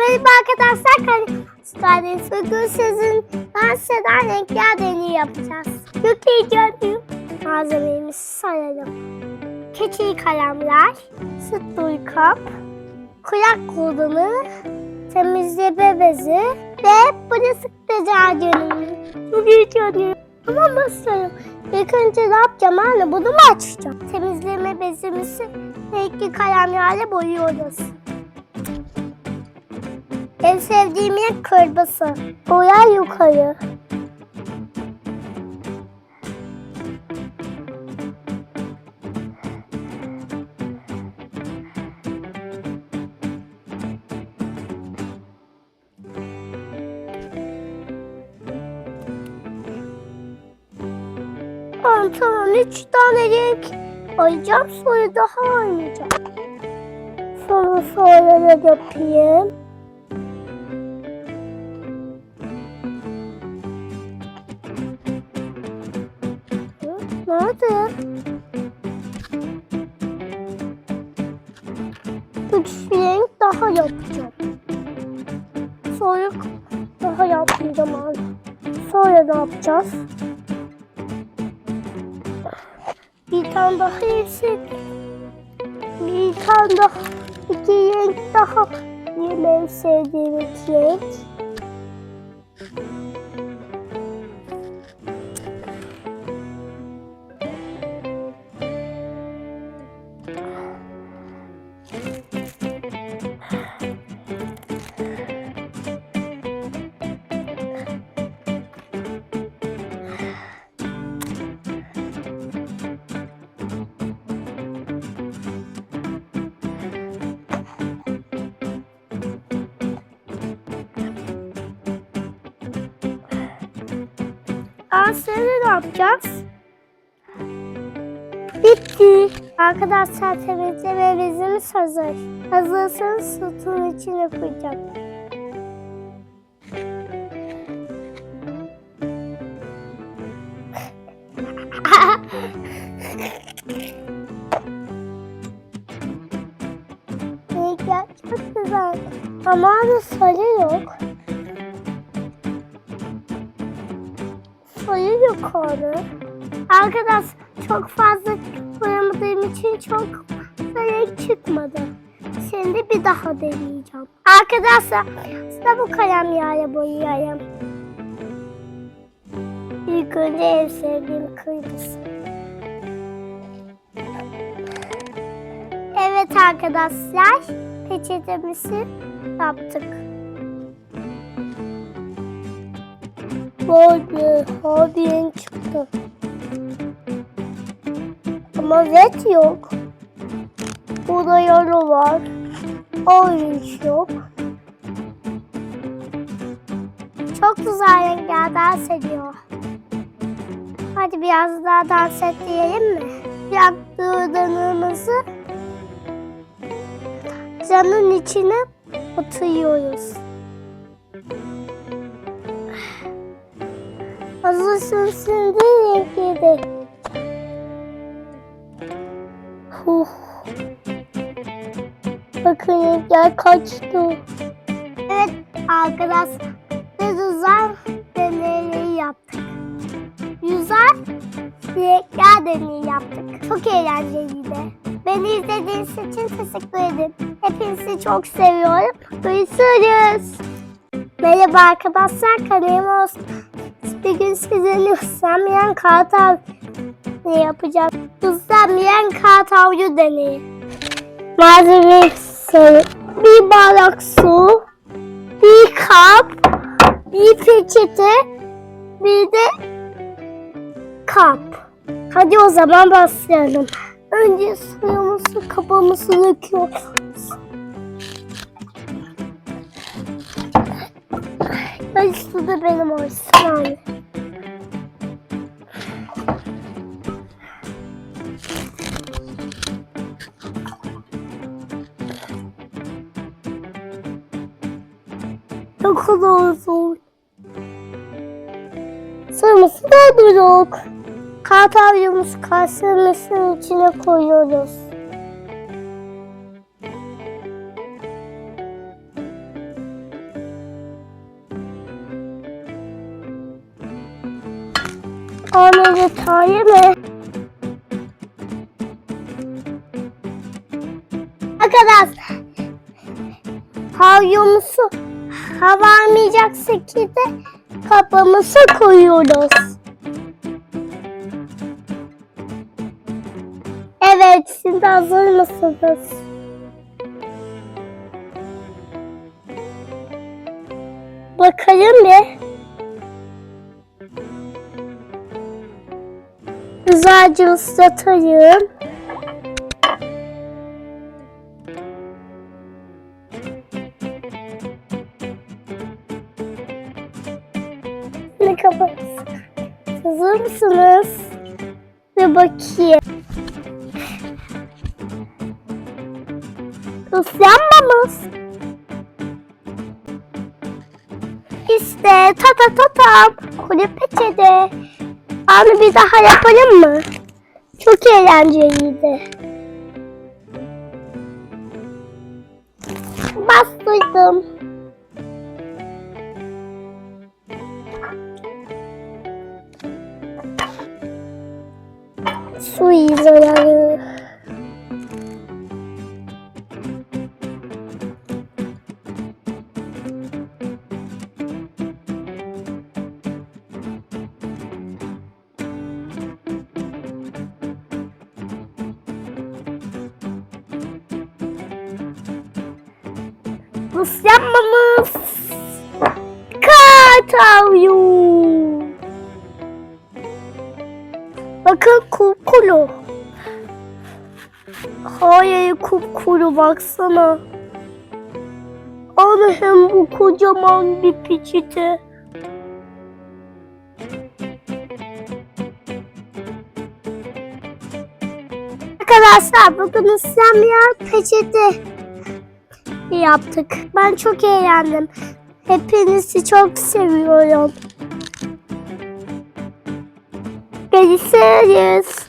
Merhaba arkadaşlar. Kardeş bugün sizin dans eden renkler deneyi yapacağız. Çok heyecanlıyım. Malzememizi sayalım. Keçi kalemler, süt dolu kap, kulak kullanı, temizleme bezi ve bulaşık deterjanı. Çok heyecanlıyım. Ama basıyorum. İlk önce ne yapacağım anne? Bunu mu açacağım? Temizleme bezimizi renkli kalemlerle boyuyoruz. En sevdiğim renk kırmızı. Boya yukarı. Tamam tamam üç tane renk alacağım sonra daha oynayacağım. Sonra sonra ne yapayım? Nerede? Üç renk daha yapacağım. Sonra daha yapmayacağım abi. Sonra ne yapacağız? Bir tane daha eksik. Bir tane daha. iki renk daha. Yine en sevdiğim iki renk. Aa ne yapacağız? Bitti. Arkadaşlar temizleme bezimiz hazır. Hazırsanız sütun içine koyacağım. Renkler çok güzel. Ama da sarı yok. Sayı yukarı. Arkadaş çok fazla boyamadığım için çok renk çıkmadı. Şimdi bir daha deneyeceğim. Arkadaşlar size bu kalem yağıyla boyayayım. İlk önce en sevdiğim kırmızı. Evet arkadaşlar peçetemizi yaptık. Be, hadi yeni çıktı. Ama red yok. Burada yellow var. Orange yok. Çok güzel renkler dans ediyor. Hadi biraz daha dans et diyelim mi? Yaktığımızı canın içine atıyoruz. Hazırsın şimdi renkleri. Huh. Bakın renkler kaçtı. Evet arkadaşlar biz uzay deneyleri yaptık. Güzel renkler deneyi yaptık. Çok eğlenceliydi. Beni izlediğiniz için teşekkür ederim. Hepinizi çok seviyorum. Görüşürüz. Merhaba arkadaşlar kanalıma olsun. Bir gün sizinle ıslanmayan kağıt av ne yapacağız? Islanmayan kağıt avcı deneyi. Malzemesi bir bardak su, bir kap, bir peçete, bir de kap. Hadi o zaman başlayalım. Önce suyumuzu kabımızı döküyoruz. Su da benim olsun yani. Ne kadar zor. Sarımızı doldurduk. Kartavyamızı kasırmasının içine koyuyoruz. Anne detayı mı? Arkadaşlar, havyomuzu hava almayacak şekilde kapımızı koyuyoruz. Evet, şimdi hazır mısınız? Bakalım bir. Güzelce ıslatayım. Mısınız? Bir bakayım. Islanmamış. İşte ta ta ta tam. Kule peçete. Anı bir daha yapalım mı? Çok eğlenceliydi. Bastırdım. Su izolalı. Rus yapmamız. Kartavyu. Bakın kupkuru. Hayır kupkuru baksana. Allah'ım bu kocaman bir peçete. Arkadaşlar bugün ıslanmayan peçete yaptık. Ben çok eğlendim. Hepinizi çok seviyorum. Görüşürüz.